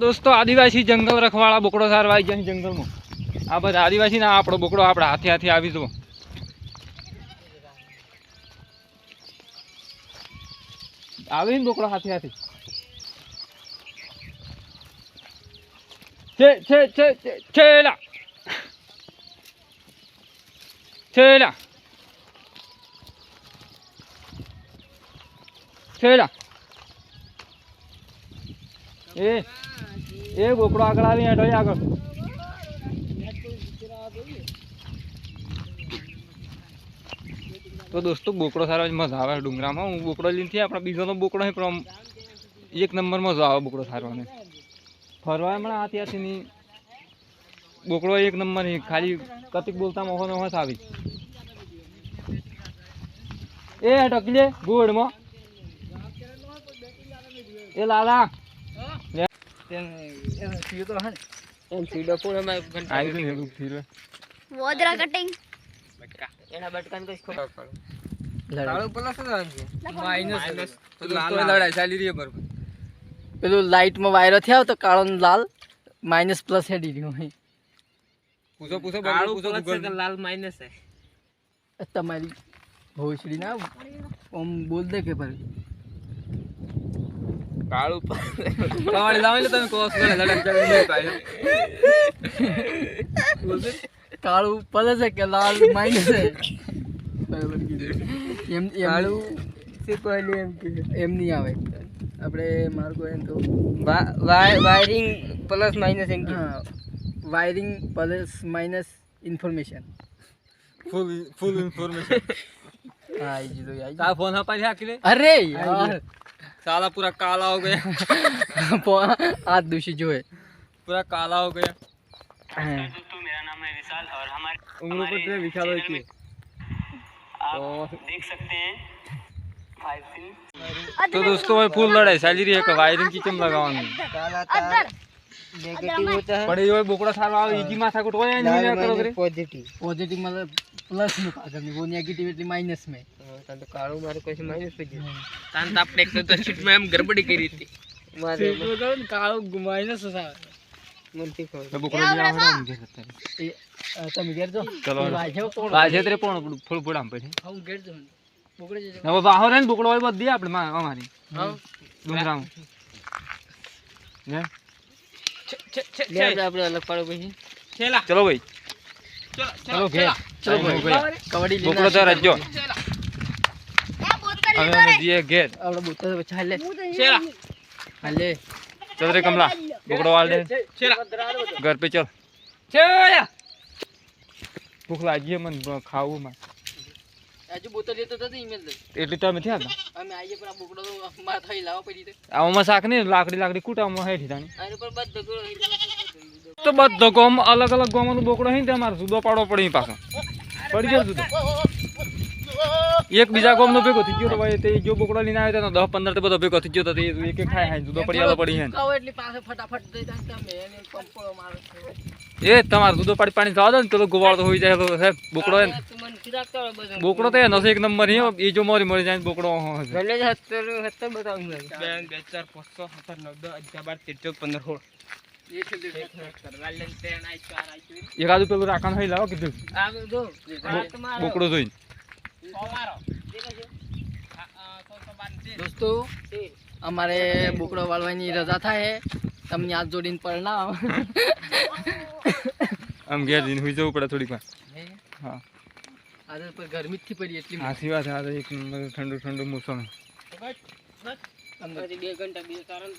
દોસ્તો, આદિવાસી જંગલ રખવાળા બોકડો સારવા આવી ગયા જંગલમાં. આ બધા આદિવાસી ના, આપણો બોકડો આપણે હાથે હાથે આવી જવો આવી બોકડો હાથે હાથે? છે છેલા છેલા છેલા એ. એ બોકડો આગળ આવી હેઠો આગળ. તો દોસ્તો બોકડો સારો મજા આવે ડુંગરામાં. હું બોકડો લઈને થી આપણે બીજો તો બોકડો છે પણ એક નંબર મજા આવે બોકડો સારવાને. ફરવા હમણાં આ ત્યાંથી બોકડો એક નંબર નહીં ખાલી કતિક બોલતા મોહો નોહો આવી એ ટકલે ગોળમાં. એ લાલા આવી ગયું એવું ફીરવે. વોદરા કટિંગ એના બટકાને કઈ ખબર પેલું લાઈટમાં વાયરો થયા તો કાળો લાલ માઇનસ પ્લસ હેડી રહ્યું હોય પૂછો કાળું લાલ માઇનસ છે. તમારી ભોસડી ના ઓમ બોલ દે કે પર કાળું પાણી લાવો તમે કોસ કરે. કાળું પડે છે કે લાલ માઇનસ છે? એમ એમ કાળું પહેલી એમ કે એમ નહીં આવે. આપણે મારું એમ તો વાયરિંગ પ્લસ માઇનસ એમ હા wiring plus minus information. Full full information. હા એ જીતો આ આ ફોન પાછી હાકી લે અરે યાર. साला पूरा काला हो गया। हाथ दूषी जो है। पूरा काला हो गया। दोस्तों मेरा नाम है विशाल और हमारे आप देख सकते हैं तो दोस्तों मैं फुल लड़ाई सैलरी है वायरिंग की कम लगाऊँगी नेगेटिव होता है। यो इकी हाँ। माथा पॉजिटिव पॉजिटिव मतलब प्लस में वो माइनस में। તાન તો કાળું મારું કશું માઇનસ થઈ તાન તો આપણે તો શીટમાં એમ ગરબડી કરી હતી. મારે કાળું માઇનસ આવે મનથી ખબર તમે ઘેર જો. ચલો આજે તરે પણ. ફૂલ ફૂડામ પછી. હું ઘેર જો હવે વાહો રે ને બોકડો હોય બધી આપણે અમારી. ડુંગરામ. ને આપણે અલગ પાડો પછી. ચલો ભાઈ. ચલો ચલો ભાઈ. કબડ્ડી બોકડો તો રજો અમે અમે જઈએ ઘેર. આવડો બુતો તો ચાલે શેરા હાલે. ચૌધરી કમલા બોકડો વાળ દે. શેરા ઘર પે ચલ. શેરા ભૂખ લાગી મને ખાવું માં આજુ બોતલ એટલી તો અમે થયા લાકડી લાકડી કૂટામાં હેઠી ગોમ અલગ અલગ ગોમનો બોકડો હે ને અમાર જુદો પાડો પડી પાછો. પડી ગયો જુદો. એક બીજા ગોમનો ભેગો થઈ ગયો તો ભાઈ તે જો બોકડો લઈને આવ્યો તો દસ પંદર તો બધો ભેગો થઈ ગયો તો તે એક એક ખાય ખાય જુદો પડી આલો પડી હે ને. કાવો એટલી પાસે ફટાફટ દઈ દાન તમે એને પંપળો મારે એ તમાર જુદો પાડી પાણી જવા દો ને તો ગોવાળ તો હોઈ જાય તો બોકડો હે ને. બોકડો તો એ નસો એક નંબર હે એ જો મોરી મરી જાય બોકડો ઓહો ભલે જ સત્તર સત્તર બતાવું બે બે ચાર પાંચસો સત્તર નવ દસ અગિયાર બાર તેર ચૌદ પંદર સોળ. એકાદું પેલું રાખવાનું હોય લાવો કીધું. આ જો બોકડો જોઈને. દોસ્તો અમારે બોકડો વાળવાની રજા થાય તમને હાથ જોડીને પરણાવ. આમ ઘેર જઈને હુઈ જવું પડે થોડીક વાર. હા? આજે પર ગરમી થી પડી એટલી હાથી વાત આજે એક નંબર ઠંડુ ઠંડુ મોસમ બે ઘંટા બે કારણ